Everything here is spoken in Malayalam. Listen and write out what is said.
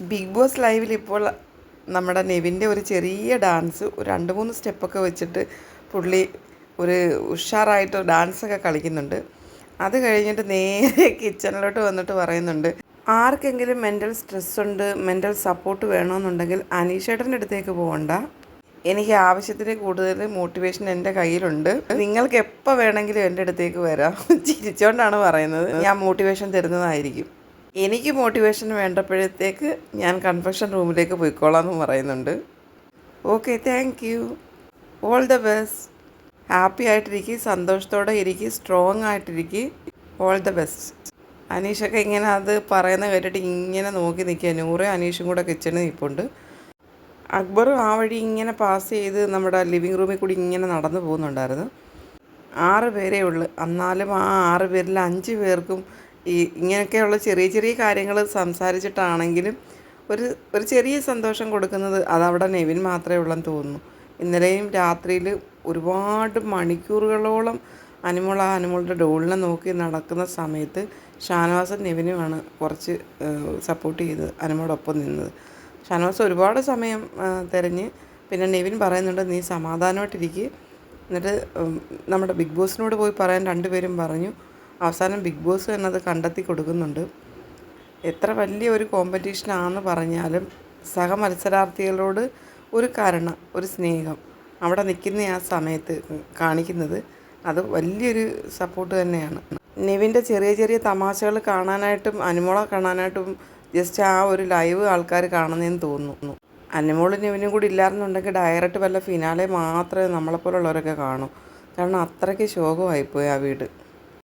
ബിഗ് ബോസ് ലൈവിൽ ഇപ്പോൾ നമ്മുടെ നെവിന്റെ ഒരു ചെറിയ ഡാൻസ് ഒരു രണ്ട് മൂന്ന് സ്റ്റെപ്പൊക്കെ വെച്ചിട്ട് പുള്ളി ഒരു ഉഷാറായിട്ട് ഡാൻസൊക്കെ കളിക്കുന്നുണ്ട്. അത് കഴിഞ്ഞിട്ട് നേരെ കിച്ചണിലോട്ട് വന്നിട്ട് പറയുന്നുണ്ട് ആർക്കെങ്കിലും മെന്റൽ സ്ട്രെസ് ഉണ്ട് മെന്റൽ സപ്പോർട്ട് വേണമെന്നുണ്ടെങ്കിൽ അനീഷേട്ടന്റെ അടുത്തേക്ക് പോകണ്ട എനിക്ക് ആവശ്യത്തിന് കൂടുതൽ മോട്ടിവേഷൻ എന്റെ കയ്യിലുണ്ട്. നിങ്ങൾക്ക് എപ്പോൾ വേണമെങ്കിലും എന്റെ അടുത്തേക്ക് വരാം. ചിരിച്ചുകൊണ്ടാണ് പറയുന്നത്. ഞാൻ മോട്ടിവേഷൻ തരുന്നതായിരിക്കും. എനിക്ക് മോട്ടിവേഷൻ വേണ്ടപ്പോഴത്തേക്ക് ഞാൻ കൺഫെഷൻ റൂമിലേക്ക് പോയിക്കോളാം എന്ന് പറയുന്നുണ്ട്. Okay thank you all the best happy ആയിട്ടിരിക്കുക സന്തോഷത്തോടെ ഇരിക്കുക സ്ട്രോങ് ആയിട്ടിരിക്കുക ഓൾ ദ ബെസ്റ്റ് അനീഷൊക്കെ ഇങ്ങനെ അത് പറയുന്ന കേട്ടിട്ട് ഇങ്ങനെ നോക്കി നിൽക്കുക. നൂറ് അനീഷും കൂടെ കിച്ചണിൽ നിൽപ്പുണ്ട്. അക്ബറും ആ വഴി ഇങ്ങനെ പാസ് ചെയ്ത് നമ്മുടെ ലിവിങ് റൂമിൽ കൂടി ഇങ്ങനെ നടന്നു പോകുന്നുണ്ടായിരുന്നു. ആറ് പേരേ ഉള്ളൂ. എന്നാലും ആ ആറ് പേരിൽ അഞ്ച് പേർക്കും ഈ ഇങ്ങനെയൊക്കെയുള്ള ചെറിയ ചെറിയ കാര്യങ്ങൾ സംസാരിച്ചിട്ടാണെങ്കിലും ഒരു ഒരു ചെറിയ സന്തോഷം കൊടുക്കുന്നത് അതവിടെ നെവിൻ മാത്രമേ ഉള്ളെന്ന് തോന്നുന്നു. ഇന്നലെയും രാത്രിയിൽ ഒരുപാട് മണിക്കൂറുകളോളം അനുമോൾ ആ അനുമോളുടെ ഡോളിനെ നോക്കി നടക്കുന്ന സമയത്ത് ഷാനവാസൻ നെവിനുമാണ് കുറച്ച് സപ്പോർട്ട് ചെയ്ത് അനുമോടൊപ്പം നിന്നത്. ഷാനവാസ് ഒരുപാട് സമയം തിരഞ്ഞ് പിന്നെ നെവിൻ പറയുന്നുണ്ട് നീ സമാധാനമായിട്ടിരിക്കുക എന്നിട്ട് നമ്മുടെ ബിഗ് ബോസിനോട് പോയി പറയാൻ രണ്ടുപേരും പറഞ്ഞു അവസാനം ബിഗ് ബോസ് തന്നെ അത് കണ്ടെത്തി കൊടുക്കുന്നുണ്ട്. എത്ര വലിയ ഒരു കോമ്പറ്റീഷനാണെന്ന് പറഞ്ഞാലും സഹമത്സരാർത്ഥികളോട് ഒരു കരുണ ഒരു സ്നേഹം അവിടെ നിൽക്കുന്ന ആ സമയത്ത് കാണിക്കുന്നത് അത് വലിയൊരു സപ്പോർട്ട് തന്നെയാണ്. നിവിന്റെ ചെറിയ ചെറിയ തമാശകൾ കാണാനായിട്ടും അനുമോളെ കാണാനായിട്ടും ജസ്റ്റ് ആ ഒരു ലൈവ് ആൾക്കാർ കാണുന്നതെന്ന് തോന്നുന്നു. അനുമോളും നിവിനും കൂടി ഇല്ലായിരുന്നുണ്ടെങ്കിൽ ഡയറക്റ്റ് വല്ല ഫിനാലെ മാത്രമേ നമ്മളെപ്പോലുള്ളവരൊക്കെ കാണൂ. കാരണം അത്രയ്ക്ക് ശോകമായിപ്പോയി ആ വീട്.